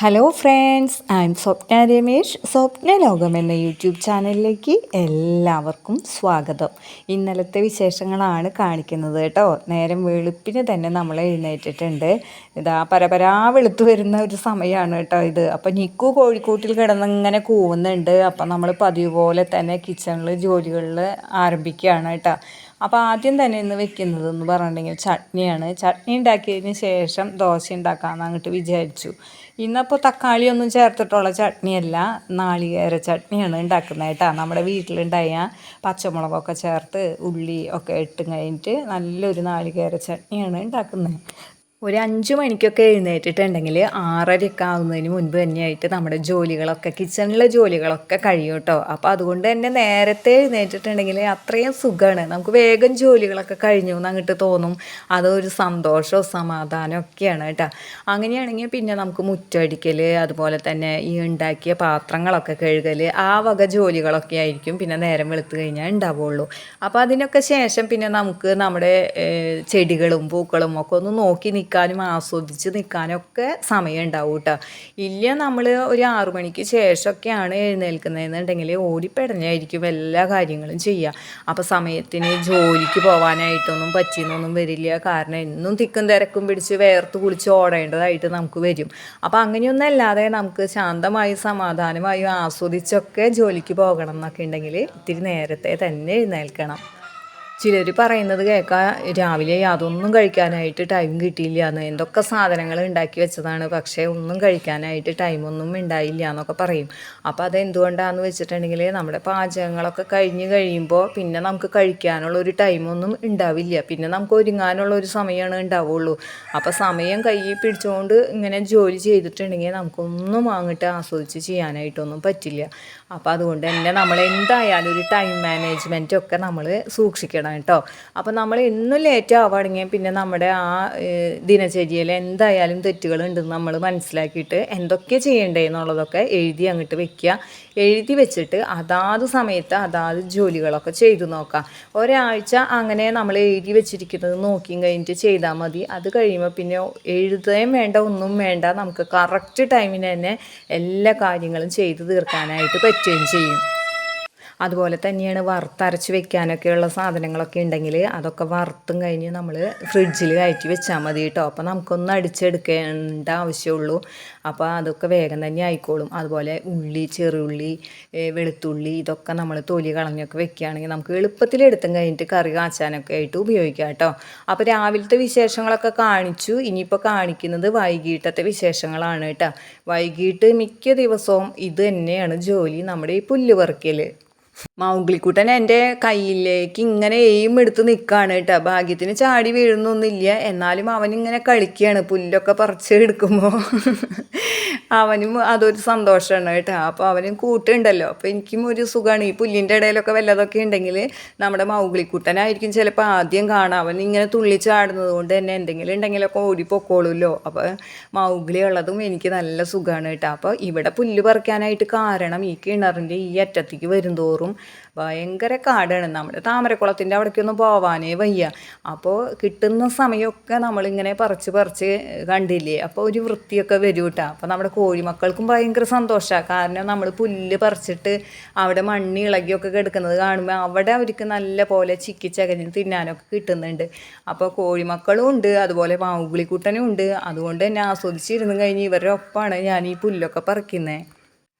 Hello friends I am Swapna Ramesh Swapna ലോകം എന്ന YouTube ചാനലിലേക്ക് എല്ലാവർക്കും സ്വാഗതം. ഇന്നലത്തെ വിശേഷങ്ങളാണ് കാണിക്കുന്നത് കേട്ടോ. നേരം വെളുപ്പിന് തന്നെ നമ്മൾ എഴുന്നേറ്റിട്ടുണ്ട്. ഇതാ പരപരാ വെളുത്തു വരുന്ന ഒരു സമയമാണ് കേട്ടോ ഇത്. അപ്പോൾ നിക്കു കോഴിക്കൂട്ടിൽ കിടന്നിങ്ങനെ കൂവുന്നുണ്ട്. അപ്പം നമ്മൾ പതിവ് പോലെ തന്നെ കിച്ചണിൽ ജോലികളിൽ ആരംഭിക്കുകയാണ് കേട്ടോ. അപ്പോൾ ആദ്യം തന്നെ ഇന്ന് വെക്കുന്നത് എന്ന് പറഞ്ഞിട്ടുണ്ടെങ്കിൽ ചട്നിയാണ്. ചട്നി ഉണ്ടാക്കിയതിന് ശേഷം ദോശ ഉണ്ടാക്കാമെന്ന് അങ്ങോട്ട് വിചാരിച്ചു. ഇന്നപ്പോൾ തക്കാളിയൊന്നും ചേർത്തിട്ടുള്ള ചട്നിയല്ല നാളികേര ചട്നിയാണ് ഉണ്ടാക്കുന്നത് കേട്ടോ. നമ്മുടെ വീട്ടിലുണ്ടായ പച്ചമുളകൊക്കെ ചേർത്ത് ഉള്ളി ഒക്കെ ഇട്ട് കഴിഞ്ഞിട്ട് നല്ലൊരു നാളികേര ചട്നിയാണ് ഉണ്ടാക്കുന്നത്. ഒരു അഞ്ച് മണിക്കൊക്കെ എഴുന്നേറ്റിട്ടുണ്ടെങ്കിൽ ആറരയൊക്കെ ആവുന്നതിന് മുൻപ് തന്നെയായിട്ട് നമ്മുടെ ജോലികളൊക്കെ കിച്ചണിലെ ജോലികളൊക്കെ കഴിയും കേട്ടോ. അപ്പോൾ അതുകൊണ്ട് തന്നെ നേരത്തെ എഴുന്നേറ്റിട്ടുണ്ടെങ്കിൽ അത്രയും സുഖമാണ് നമുക്ക് വേഗം ജോലികളൊക്കെ കഴിഞ്ഞു എന്ന് അങ്ങോട്ട് തോന്നും. അതൊരു സന്തോഷവും സമാധാനവും ഒക്കെയാണ് കേട്ടോ. അങ്ങനെയാണെങ്കിൽ പിന്നെ നമുക്ക് മുറ്റടിക്കൽ അതുപോലെ തന്നെ ഈ ഉണ്ടാക്കിയ പാത്രങ്ങളൊക്കെ കഴുകൽ ആ വക ജോലികളൊക്കെ ആയിരിക്കും പിന്നെ നേരം വെളുത്ത് കഴിഞ്ഞാൽ ഉണ്ടാവുള്ളൂ. അപ്പോൾ അതിനൊക്കെ ശേഷം പിന്നെ നമുക്ക് നമ്മുടെ ചെടികളും പൂക്കളും ഒക്കെ ഒന്ന് നോക്കി നിൽക്കാനും ആസ്വദിച്ച് നിൽക്കാനും ഒക്കെ സമയം ഉണ്ടാവും കേട്ടോ. ഇല്ല നമ്മൾ ഒരു ആറു മണിക്ക് ശേഷമൊക്കെയാണ് എഴുന്നേൽക്കുന്നതെന്നുണ്ടെങ്കിൽ ഓടിപ്പെടഞ്ഞായിരിക്കും എല്ലാ കാര്യങ്ങളും ചെയ്യുക. അപ്പോൾ സമയത്തിന് ജോലിക്ക് പോകാനായിട്ടൊന്നും പറ്റിയെന്നൊന്നും വരില്ല. കാരണം എന്നും തിക്കും തിരക്കും പിടിച്ച് വേർത്ത് കുളിച്ച് ഓടേണ്ടതായിട്ട് നമുക്ക് വരും. അപ്പോൾ അങ്ങനെയൊന്നും അല്ലാതെ നമുക്ക് ശാന്തമായി സമാധാനമായും ആസ്വദിച്ചൊക്കെ ജോലിക്ക് പോകണം എന്നൊക്കെ ഉണ്ടെങ്കിൽ ഇത്തിരി നേരത്തെ തന്നെ എഴുന്നേൽക്കണം. ചിലർ പറയുന്നത് കേൾക്കാം രാവിലെ യാതൊന്നും കഴിക്കാനായിട്ട് ടൈം കിട്ടിയില്ല എന്ന്. എന്തൊക്കെ സാധനങ്ങൾ ഉണ്ടാക്കി വെച്ചതാണ്. പക്ഷേ ഒന്നും കഴിക്കാനായിട്ട് ടൈമൊന്നും ഉണ്ടായില്ല എന്നൊക്കെ പറയും. അപ്പോൾ അത് എന്തുകൊണ്ടാണെന്ന് വെച്ചിട്ടുണ്ടെങ്കിൽ നമ്മുടെ പാചകങ്ങളൊക്കെ കഴിഞ്ഞ് കഴിയുമ്പോൾ പിന്നെ നമുക്ക് കഴിക്കാനുള്ള ഒരു ടൈമൊന്നും ഉണ്ടാവില്ല. പിന്നെ നമുക്ക് ഒരുങ്ങാനുള്ള ഒരു സമയമാണ് ഉണ്ടാവുള്ളൂ. അപ്പോൾ സമയം കയ്യിൽ പിടിച്ചുകൊണ്ട് ഇങ്ങനെ ജോലി ചെയ്തിട്ടുണ്ടെങ്കിൽ നമുക്കൊന്നും വാങ്ങിട്ട് ആസ്വദിച്ച് ചെയ്യാനായിട്ടൊന്നും പറ്റില്ല. അപ്പോൾ അതുകൊണ്ട് തന്നെ നമ്മൾ എന്തായാലും ഒരു ടൈം മാനേജ്മെന്റൊക്കെ നമ്മൾ സൂക്ഷിക്കണം. ചെയ്യണം കേട്ടോ. അപ്പോൾ നമ്മൾ ഇന്നും ലേറ്റ് ആവുകയാണെങ്കിൽ പിന്നെ നമ്മുടെ ആ ദിനചര്യയിൽ എന്തായാലും തെറ്റുകളുണ്ടെന്ന് നമ്മൾ മനസ്സിലാക്കിയിട്ട് എന്തൊക്കെ ചെയ്യണ്ടേ എന്നുള്ളതൊക്കെ എഴുതി അങ്ങോട്ട് വെക്കുക. എഴുതി വെച്ചിട്ട് അതാത് സമയത്ത് അതാത് ജോലികളൊക്കെ ചെയ്തു നോക്കാം ഒരാഴ്ച അങ്ങനെ നമ്മൾ എഴുതി വെച്ചിരിക്കുന്നത് നോക്കിയും കഴിഞ്ഞിട്ട് ചെയ്താൽ മതി. അത് കഴിയുമ്പോൾ പിന്നെ എഴുതുകയും വേണ്ട ഒന്നും വേണ്ട. നമുക്ക് കറക്റ്റ് ടൈമിന് തന്നെ എല്ലാ കാര്യങ്ങളും ചെയ്തു തീർക്കാനായിട്ട് പറ്റുകയും ചെയ്യും. അതുപോലെ തന്നെയാണ് വറുത്തരച്ച് വെക്കാനൊക്കെയുള്ള സാധനങ്ങളൊക്കെ ഉണ്ടെങ്കിൽ അതൊക്കെ വറുത്തും കഴിഞ്ഞ് നമ്മൾ ഫ്രിഡ്ജിൽ കയറ്റി വെച്ചാൽ മതി കേട്ടോ അപ്പോൾ നമുക്കൊന്ന് അടിച്ചെടുക്കേണ്ട ആവശ്യമുള്ളൂ. അപ്പോൾ അതൊക്കെ വേഗം തന്നെ ആയിക്കോളും. അതുപോലെ ഉള്ളി ചെറുള്ളി വെളുത്തുള്ളി ഇതൊക്കെ നമ്മൾ തൊലി കളഞ്ഞൊക്കെ വെക്കുകയാണെങ്കിൽ നമുക്ക് എളുപ്പത്തിൽ എടുത്തും കഴിഞ്ഞിട്ട് കറി കാച്ചാനൊക്കെ ആയിട്ട് ഉപയോഗിക്കാം കേട്ടോ അപ്പോൾ രാവിലത്തെ വിശേഷങ്ങളൊക്കെ കാണിച്ചു. ഇനിയിപ്പോൾ കാണിക്കുന്നത് വൈകിട്ടത്തെ വിശേഷങ്ങളാണ് കേട്ടോ വൈകിട്ട് മിക്ക ദിവസവും ഇത് തന്നെയാണ് ജോലി നമ്മുടെ ഈ പുല്ല് പറിക്കൽ മൗഗ്ലിക്കുട്ടൻ എന്റെ കയ്യിലേക്ക് ഇങ്ങനെ എയിം എടുത്ത് നിൽക്കുകയാണ് കേട്ടോ. ഭാഗ്യത്തിന് ചാടി വീഴുന്നൊന്നുമില്ല. എന്നാലും അവനിങ്ങനെ കളിക്കുകയാണ്. പുല്ലൊക്കെ പറിച്ച് എടുക്കുമ്പോൾ അവനും അതൊരു സന്തോഷമാണ് കേട്ടോ. അപ്പോൾ അവനും കൂട്ടുണ്ടല്ലോ. അപ്പോൾ എനിക്കും ഒരു സുഖമാണ്. ഈ പുല്ലിന്റെ ഇടയിലൊക്കെ വല്ലതൊക്കെ ഉണ്ടെങ്കിൽ നമ്മുടെ മൗഗ്ലിക്കുട്ടനായിരിക്കും ചിലപ്പോൾ ആദ്യം കാണാം അവൻ ഇങ്ങനെ തുള്ളി ചാടുന്നത് കൊണ്ട് തന്നെ എന്തെങ്കിലും ഉണ്ടെങ്കിലൊക്കെ ഓടിപ്പോക്കോളുമല്ലോ അപ്പോൾ മൗഗ്ലി ഉള്ളതും എനിക്ക് നല്ല സുഖമാണ് കേട്ടോ. അപ്പോൾ ഇവിടെ പുല്ല് പറിക്കാനായിട്ട് കാരണം ഈ കിണറിന്റെ ഈ അറ്റത്തേക്ക് വരുന്തോറും ഭയങ്കര കാടാണ് നമ്മൾ. താമരക്കുളത്തിന്റെ അവിടേക്കൊന്നും പോവാനേ വയ്യ. അപ്പോൾ കിട്ടുന്ന സമയമൊക്കെ നമ്മളിങ്ങനെ പറിച്ച് പറിച്ച് കണ്ടില്ലേ? അപ്പോൾ ഒരു വൃത്തിയൊക്കെ വരും കേട്ടോ അപ്പോൾ നമ്മുടെ കോഴിമക്കൾക്കും ഭയങ്കര സന്തോഷമാണ് കാരണം നമ്മൾ പുല്ല് പറിച്ചിട്ട് അവിടെ മണ്ണി ഇളകിയൊക്കെ കിടക്കുന്നത് കാണുമ്പോൾ അവിടെ അവർക്ക് നല്ല പോലെ ചിക്കി ചകഞ്ഞ് തിന്നാനൊക്കെ കിട്ടുന്നുണ്ട്. അപ്പോൾ കോഴിമക്കളും ഉണ്ട് അതുപോലെ മാവുകുളിക്കുട്ടനും ഉണ്ട്. അതുകൊണ്ട് തന്നെ ആസ്വദിച്ചിരുന്നു കഴിഞ്ഞ് ഇവരുടെ ഒപ്പമാണ് ഞാൻ ഈ പുല്ലൊക്കെ പറിക്കുന്നത്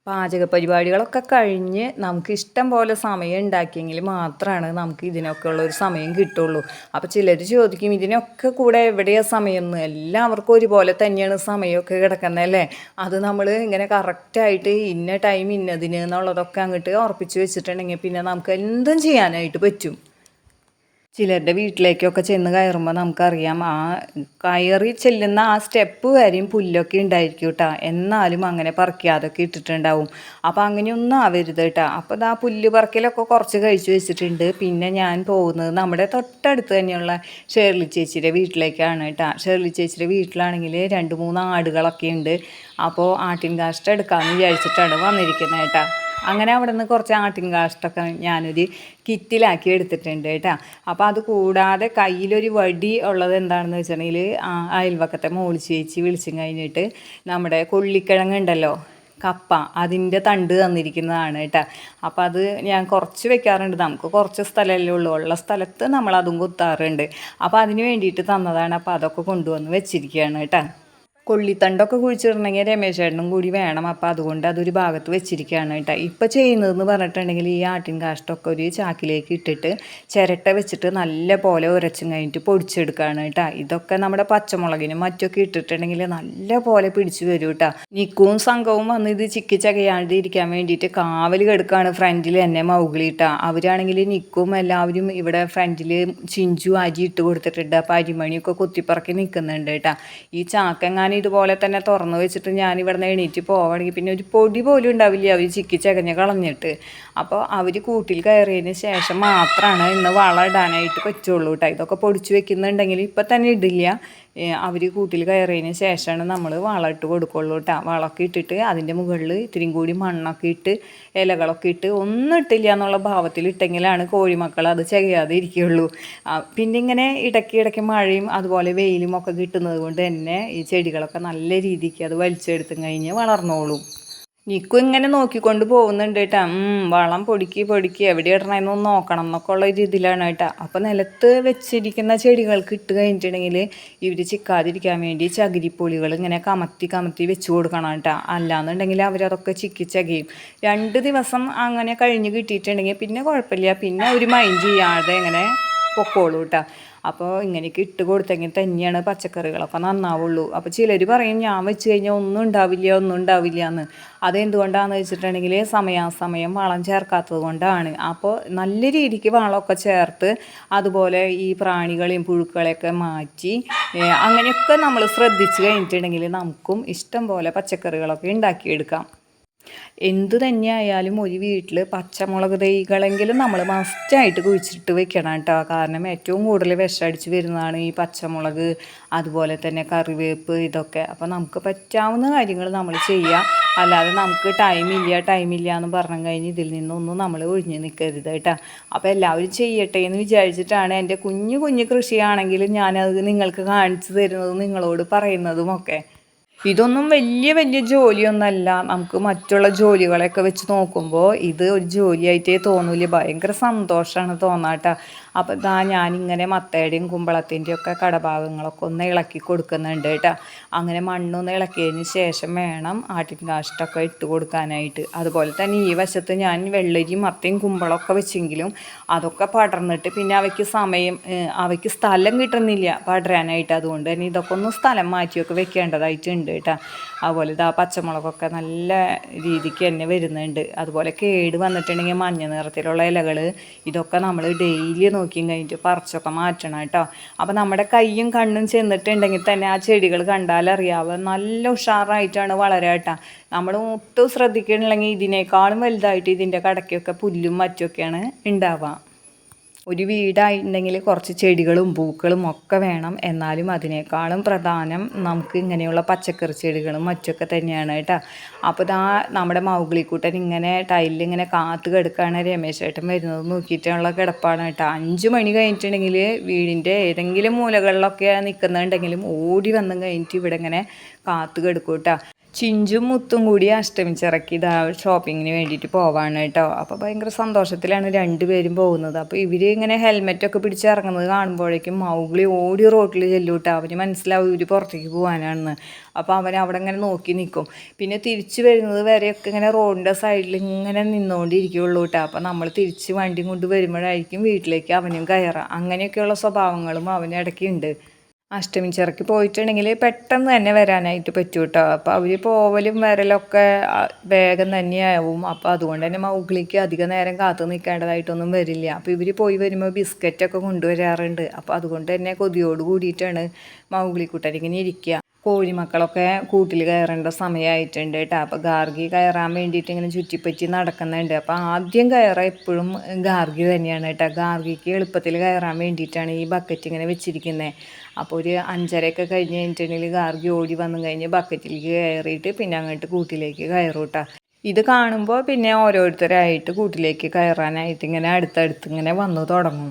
പാചക പരിപാടികളൊക്കെ കഴിഞ്ഞ് നമുക്ക് ഇഷ്ടം പോലെ സമയം ഉണ്ടാക്കിയെങ്കിൽ മാത്രമാണ് നമുക്ക് ഇതിനൊക്കെ ഉള്ളൊരു സമയം കിട്ടുള്ളൂ. അപ്പോൾ ചിലർ ചോദിക്കും ഇതിനൊക്കെ കൂടെ എവിടെയാണ് സമയം? എന്ന്. എല്ലാവർക്കും ഒരുപോലെ തന്നെയാണ് സമയമൊക്കെ കിടക്കുന്നത് അത് നമ്മൾ ഇങ്ങനെ കറക്റ്റായിട്ട് ഇന്ന ടൈം ഇന്നതിന് എന്നുള്ളതൊക്കെ അങ്ങോട്ട് ഉറപ്പിച്ച് വെച്ചിട്ടുണ്ടെങ്കിൽ പിന്നെ നമുക്ക് എന്തും ചെയ്യാനായിട്ട് പറ്റും. ചിലരുടെ വീട്ടിലേക്കൊക്കെ ചെന്ന് കയറുമ്പോൾ നമുക്കറിയാം ആ കയറി ചെല്ലുന്ന ആ സ്റ്റെപ്പ് വരെയും പുല്ലൊക്കെ ഉണ്ടായിരിക്കും കേട്ടോ എന്നാലും അങ്ങനെ പറിക്കാതൊക്കെ ഇട്ടിട്ടുണ്ടാവും. അപ്പോൾ അങ്ങനെയൊന്നും ആവരുത് കേട്ടോ അപ്പോൾ ആ പുല്ല് പറക്കലൊക്കെ കുറച്ച് കഴിച്ചു വെച്ചിട്ടുണ്ട്. പിന്നെ ഞാൻ പോകുന്നത് നമ്മുടെ തൊട്ടടുത്ത് തന്നെയുള്ള ഷേർലി ചേച്ചിയുടെ വീട്ടിലേക്കാണ് കേട്ടോ ഷേർലി ചേച്ചിയുടെ വീട്ടിലാണെങ്കിൽ രണ്ട് മൂന്ന് ആടുകളൊക്കെ ഉണ്ട്. അപ്പോൾ ആട്ടിൻ കാഷ്ടം എടുക്കാമെന്ന് വിചാരിച്ചിട്ടാണ് വന്നിരിക്കുന്നത് കേട്ടോ അങ്ങനെ അവിടെ നിന്ന് കുറച്ച് ആട്ടിൻ കാഷ്ടൊക്കെ ഞാനൊരു കിറ്റിലാക്കി എടുത്തിട്ടുണ്ട് കേട്ടോ. അപ്പോൾ അത് കൂടാതെ കയ്യിലൊരു വടി ഉള്ളത് എന്താണെന്ന് വെച്ചിട്ടുണ്ടെങ്കിൽ അയൽവക്കത്തെ മോളി ചേച്ചി വിളിച്ചും കഴിഞ്ഞിട്ട് നമ്മുടെ കൊള്ളിക്കിഴങ്ങ് ഉണ്ടല്ലോ കപ്പ അതിന്റെ തണ്ട് തന്നിരിക്കുന്നതാണ് കേട്ടോ. അപ്പോൾ അത് ഞാൻ കുറച്ച് വെക്കാറുണ്ട്. നമുക്ക് കുറച്ച് സ്ഥലമല്ലേ ഉള്ളൂ. ഉള്ള സ്ഥലത്ത് നമ്മൾ അതും കുത്താറുണ്ട്. അപ്പോൾ അതിന് വേണ്ടിയിട്ട് തന്നതാണ്. അപ്പോൾ അതൊക്കെ കൊണ്ടുവന്ന് വെച്ചിരിക്കുകയാണ് കേട്ടോ. കൊള്ളിത്തണ്ടൊക്കെ കുഴിച്ചിടണമെങ്കിൽ രമേശ് ചേട്ടനും കൂടി വേണം. അപ്പോൾ അതുകൊണ്ട് അതൊരു ഭാഗത്ത് വെച്ചിരിക്കുകയാണ് കേട്ടോ. ഇപ്പോൾ ചെയ്യുന്നതെന്ന് പറഞ്ഞിട്ടുണ്ടെങ്കിൽ ഈ ആട്ടിൻ കാഷ്ടമൊക്കെ ഒരു ചാക്കിലേക്ക് ഇട്ടിട്ട് ചിരട്ട വെച്ചിട്ട് നല്ല പോലെ ഉരച്ചും കഴിഞ്ഞിട്ട് പൊടിച്ചെടുക്കുകയാണ് കേട്ടോ. ഇതൊക്കെ നമ്മുടെ പച്ചമുളകിനും മറ്റൊക്കെ ഇട്ടിട്ടുണ്ടെങ്കിൽ നല്ല പോലെ പിടിച്ചു വരും കേട്ടോ. നിക്കും സംഘവും വന്ന് ഇത് ചിക്കി ചകയാണ്ട് ഇരിക്കാൻ വേണ്ടിയിട്ട് കാവൽ കെടുക്കുകയാണ് ഫ്രണ്ടിൽ തന്നെ മൗഗിളിട്ട അവരാണെങ്കിൽ നിക്കും എല്ലാവരും ഇവിടെ ഫ്രണ്ടിൽ ചിഞ്ചു അരി ഇട്ട് കൊടുത്തിട്ടുണ്ട്. അപ്പോൾ അരിമണിയൊക്കെ കുത്തിപ്പറക്കി നിൽക്കുന്നുണ്ട് കേട്ടോ. ഈ ചാക്കെങ്ങാനും ഇതുപോലെ തന്നെ തുറന്നു വെച്ചിട്ട് ഞാൻ ഇവിടെ നിന്ന് എണീറ്റ് പോവുകയാണെങ്കിൽ പിന്നെ ഒരു പൊടി പോലും ഉണ്ടാവില്ല. അവർ ചിക്കി ചകഞ്ഞ് കളഞ്ഞിട്ട്. അപ്പോൾ അവർ കൂട്ടിൽ കയറിയതിന് ശേഷം മാത്രമാണ് ഇന്ന് വളം ഇടാനായിട്ട് പറ്റുള്ളൂ കേട്ടോ ഇതൊക്കെ പൊടിച്ച് വെക്കുന്നുണ്ടെങ്കിൽ ഇപ്പം തന്നെ ഇടില്ല. അവർ കൂട്ടിൽ കയറിയതിന് ശേഷമാണ് നമ്മൾ വളം ഇട്ട് കൊടുക്കുള്ളൂ കേട്ടോ വളമൊക്കെ ഇട്ടിട്ട് അതിന്റെ മുകളിൽ ഇത്തിരിയും കൂടി മണ്ണൊക്കെ ഇട്ട് ഇലകളൊക്കെ ഇട്ട് ഒന്നും ഇട്ടില്ല എന്നുള്ള ഭാവത്തിൽ ഇട്ടെങ്കിലാണ് കോഴിമക്കൾ അത് ചെയ്യാതെ ഇരിക്കുകയുള്ളൂ. പിന്നെ ഇങ്ങനെ ഇടയ്ക്ക് ഇടയ്ക്ക് മഴയും അതുപോലെ വെയിലും ഒക്കെ കിട്ടുന്നത് കൊണ്ട് തന്നെ ഈ ചെടികളൊക്കെ നല്ല രീതിക്ക് അത് വലിച്ചെടുത്തും കഴിഞ്ഞ് വളർന്നോളും. നിക്കും ഇങ്ങനെ നോക്കിക്കൊണ്ട് പോകുന്നുണ്ട് കേട്ടാ. വളം പൊടിക്കി പൊടിക്കി എവിടെ ഇടണമെന്നൊന്ന് നോക്കണം എന്നൊക്കെ ഉള്ള ഒരു ഇതിലാണ് കേട്ടാ. അപ്പം നിലത്ത് വെച്ചിരിക്കുന്ന ചെടികൾക്ക് ഇട്ട് കഴിഞ്ഞിട്ടുണ്ടെങ്കിൽ ഇവർ ചിക്കാതിരിക്കാൻ വേണ്ടി ചകിരിപ്പൊളികൾ ഇങ്ങനെ കമത്തി കമത്തി വെച്ച് കൊടുക്കണം കേട്ടാ. അല്ലാന്നുണ്ടെങ്കിൽ അവരതൊക്കെ ചിക്കി ചകിയും രണ്ട് ദിവസം അങ്ങനെ കഴിഞ്ഞ് കിട്ടിയിട്ടുണ്ടെങ്കിൽ പിന്നെ കുഴപ്പമില്ല. പിന്നെ ഒരു മൈൻഡ് ചെയ്യാതെ ഇങ്ങനെ പൊക്കോളൂ കേട്ടോ. അപ്പോൾ ഇങ്ങനെയൊക്കെ ഇട്ട് കൊടുത്തെങ്കിൽ തന്നെയാണ് പച്ചക്കറികളൊക്കെ നന്നാവുള്ളൂ. അപ്പോൾ ചിലർ പറയും ഞാൻ വെച്ച് കഴിഞ്ഞാൽ ഒന്നും ഉണ്ടാവില്ല ഒന്നും ഉണ്ടാവില്ല എന്ന്. അതെന്തുകൊണ്ടാണെന്ന് വെച്ചിട്ടുണ്ടെങ്കിൽ സമയാസമയം വളം ചേർക്കാത്തത് കൊണ്ടാണ്. അപ്പോൾ നല്ല രീതിക്ക് വളമൊക്കെ ചേർത്ത് അതുപോലെ ഈ പ്രാണികളെയും പുഴുക്കളെയൊക്കെ മാറ്റി അങ്ങനെയൊക്കെ നമ്മൾ ശ്രദ്ധിച്ച് കഴിഞ്ഞിട്ടുണ്ടെങ്കിൽ നമുക്കും ഇഷ്ടം പോലെ പച്ചക്കറികളൊക്കെ ഉണ്ടാക്കിയെടുക്കാം. എന്തു തന്നെയായാലും ഒരു വീട്ടിൽ പച്ചമുളക് തൈകളെങ്കിലും നമ്മൾ മസ്റ്റായിട്ട് കുഴിച്ചിട്ട് വെക്കണം കേട്ടോ. കാരണം ഏറ്റവും കൂടുതൽ വിഷമടിച്ച് വരുന്നതാണ് ഈ പച്ചമുളക് അതുപോലെ തന്നെ കറിവേപ്പ് ഇതൊക്കെ. അപ്പോൾ നമുക്ക് പറ്റാവുന്ന കാര്യങ്ങൾ നമ്മൾ ചെയ്യുക അല്ലാതെ നമുക്ക് ടൈമില്ല ടൈമില്ല എന്ന് പറഞ്ഞു കഴിഞ്ഞ് ഇതിൽ നിന്നൊന്നും നമ്മൾ ഒഴിഞ്ഞ് നിൽക്കരുത് കേട്ടോ. അപ്പോൾ എല്ലാവരും ചെയ്യട്ടെ എന്ന് വിചാരിച്ചിട്ടാണ് എന്റെ കുഞ്ഞു കുഞ്ഞു കൃഷിയാണെങ്കിലും ഞാനത് നിങ്ങൾക്ക് കാണിച്ചു തരുന്നതും നിങ്ങളോട് പറയുന്നതും ഒക്കെ ഇതൊന്നും വലിയ വലിയ ജോലിയൊന്നല്ല. നമുക്ക് മറ്റുള്ള ജോലികളൊക്കെ വെച്ച് നോക്കുമ്പോൾ ഇത് ഒരു ജോലിയായിട്ടേ തോന്നൂല ഭയങ്കര സന്തോഷമാണ് തോന്നാട്ട. അപ്പോൾ ഇതാ ഞാനിങ്ങനെ മത്തയുടെയും കുമ്പളത്തിന്റെയും ഒക്കെ കടഭാഗങ്ങളൊക്കെ ഒന്ന് ഇളക്കി കൊടുക്കുന്നുണ്ട് കേട്ടോ. അങ്ങനെ മണ്ണൊന്ന് ഇളക്കിയതിന് ശേഷം വേണം ആട്ടിൻ കാഷ്ടൊക്കെ ഇട്ട് കൊടുക്കാനായിട്ട്. അതുപോലെ തന്നെ ഈ വശത്ത് ഞാൻ വെള്ളരിയും മത്തയും കുമ്പളമൊക്കെ വെച്ചെങ്കിലും അതൊക്കെ പടർന്നിട്ട് പിന്നെ അവയ്ക്ക് സമയം അവയ്ക്ക് സ്ഥലം കിട്ടുന്നില്ല പടരാനായിട്ട്. അതുകൊണ്ട് തന്നെ ഇതൊക്കെ ഒന്ന് സ്ഥലം മാറ്റിയൊക്കെ വെക്കേണ്ടതായിട്ടുണ്ട്. കേട്ടോ. അതുപോലെ ഇതാ പച്ചമുളകൊക്കെ നല്ല രീതിക്ക് തന്നെ വരുന്നുണ്ട്. അതുപോലെ കേട് വന്നിട്ടുണ്ടെങ്കിൽ മഞ്ഞ നിറത്തിലുള്ള ഇലകൾ ഇതൊക്കെ നമ്മൾ ഡെയിലി നോക്കിയും കഴിഞ്ഞിട്ട് പറിച്ചൊക്കെ മാറ്റണം കേട്ടോ. അപ്പോൾ നമ്മുടെ കൈയും കണ്ണും ചെന്നിട്ടുണ്ടെങ്കിൽ തന്നെ ആ ചെടികൾ കണ്ടാലറിയാവുക നല്ല ഉഷാറായിട്ടാണ് വളരാട്ടോ നമ്മൾ ഒട്ടും ശ്രദ്ധിക്കണില്ലെങ്കിൽ ഇതിനേക്കാളും വലുതായിട്ട് ഇതിന്റെ കടയ്ക്കൊക്കെ പുല്ലും മറ്റൊക്കെയാണ് ഉണ്ടാവുക. ഒരു വീടായിട്ടുണ്ടെങ്കിൽ കുറച്ച് ചെടികളും പൂക്കളും ഒക്കെ വേണം. എന്നാലും അതിനേക്കാളും പ്രധാനം നമുക്ക് ഇങ്ങനെയുള്ള പച്ചക്കറി ചെടികളും മറ്റൊക്കെ തന്നെയാണ് കേട്ടോ. അപ്പോൾ ഇതാ നമ്മുടെ മൗഗ്ലിക്കൂട്ടൻ ഇങ്ങനെ ടൈലിൽ ഇങ്ങനെ കാത്ത് കിടക്കുകയാണ് രമേശ് ചേട്ടൻ വരുന്നത് നോക്കിയിട്ടുള്ള കിടപ്പാണ് കേട്ടോ. അഞ്ച് മണി കഴിഞ്ഞിട്ടുണ്ടെങ്കിൽ വീടിന്റെ ഏതെങ്കിലും മൂലകളിലൊക്കെ നിൽക്കുന്നുണ്ടെങ്കിലും ഓടി വന്നും കഴിഞ്ഞിട്ട് ഇവിടെ ഇങ്ങനെ കാത്ത് കിടക്കും കേട്ടോ. ചിഞ്ചും മുത്തും കൂടി അഷ്ടമിച്ചിറക്കി ഇതാ ഷോപ്പിങ്ങിന് വേണ്ടിയിട്ട് പോവാണ് കേട്ടോ. അപ്പോൾ ഭയങ്കര സന്തോഷത്തിലാണ് രണ്ടുപേരും പോകുന്നത്. അപ്പോൾ ഇവർ ഇങ്ങനെ ഹെൽമെറ്റൊക്കെ പിടിച്ച് ഇറങ്ങുന്നത് കാണുമ്പോഴേക്കും മൗഗ്ലി ഓടി റോട്ടിൽ ചെല്ലൂട്ട. അവന് മനസ്സിലാവും ഇവർ പുറത്തേക്ക് പോകാനാണെന്ന് അപ്പോൾ അവൻ അവിടെ ഇങ്ങനെ നോക്കി നിൽക്കും പിന്നെ തിരിച്ചു വരുന്നത് വരെയൊക്കെ ഇങ്ങനെ റോഡിന്റെ സൈഡിൽ ഇങ്ങനെ നിന്നുകൊണ്ടിരിക്കുകയുള്ളൂ കേട്ടോ അപ്പോൾ നമ്മൾ തിരിച്ച് വണ്ടിയും കൊണ്ട് വരുമ്പോഴായിരിക്കും വീട്ടിലേക്ക് അവനും കയറാം. അങ്ങനെയൊക്കെയുള്ള സ്വഭാവങ്ങളും അവനിടയ്ക്കുണ്ട് അഷ്ടമി ചിറക്കി പോയിട്ടുണ്ടെങ്കിൽ പെട്ടെന്ന് തന്നെ വരാനായിട്ട് പറ്റും കേട്ടോ അപ്പോൾ അവർ പോവലും വരലൊക്കെ വേഗം തന്നെയാവും. അപ്പോൾ അതുകൊണ്ട് തന്നെ മൗഗ്ലിക്ക് അധിക നേരം കാത്തു നിൽക്കേണ്ടതായിട്ടൊന്നും വരില്ല. അപ്പോൾ ഇവർ പോയി വരുമ്പോൾ ബിസ്ക്കറ്റൊക്കെ കൊണ്ടുവരാറുണ്ട്. അപ്പോൾ അതുകൊണ്ട് തന്നെ കൊതിയോട് കൂടിയിട്ടാണ് മൗഗ്ലിക്കുട്ടനിങ്ങനെ ഇരിക്കുക കോഴിമക്കളൊക്കെ കൂട്ടിൽ കയറേണ്ട സമയമായിട്ടുണ്ട് കേട്ടോ. അപ്പോൾ ഗാർഗി കയറാൻ വേണ്ടിയിട്ട് ഇങ്ങനെ ചുറ്റിപ്പറ്റി നടക്കുന്നുണ്ട്. അപ്പോൾ ആദ്യം കയറാൻ എപ്പോഴും ഗാർഗി തന്നെയാണ് കേട്ടോ. ഗാർഗിക്ക് എളുപ്പത്തിൽ കയറാൻ വേണ്ടിയിട്ടാണ് ഈ ബക്കറ്റ് ഇങ്ങനെ വെച്ചിരിക്കുന്നത് അപ്പോൾ ഒരു അഞ്ചരയൊക്കെ കഴിഞ്ഞ് കഴിഞ്ഞിട്ടുണ്ടെങ്കിൽ ഗാർഗി ഓടി വന്നു കഴിഞ്ഞ് ബക്കറ്റിലേക്ക് കയറിയിട്ട് പിന്നെ അങ്ങോട്ട് കൂട്ടിലേക്ക് കയറും ഇത് കാണുമ്പോൾ പിന്നെ ഓരോരുത്തരായിട്ട് കൂട്ടിലേക്ക് കയറാനായിട്ട് ഇങ്ങനെ അടുത്തടുത്ത് ഇങ്ങനെ വന്നു തുടങ്ങും.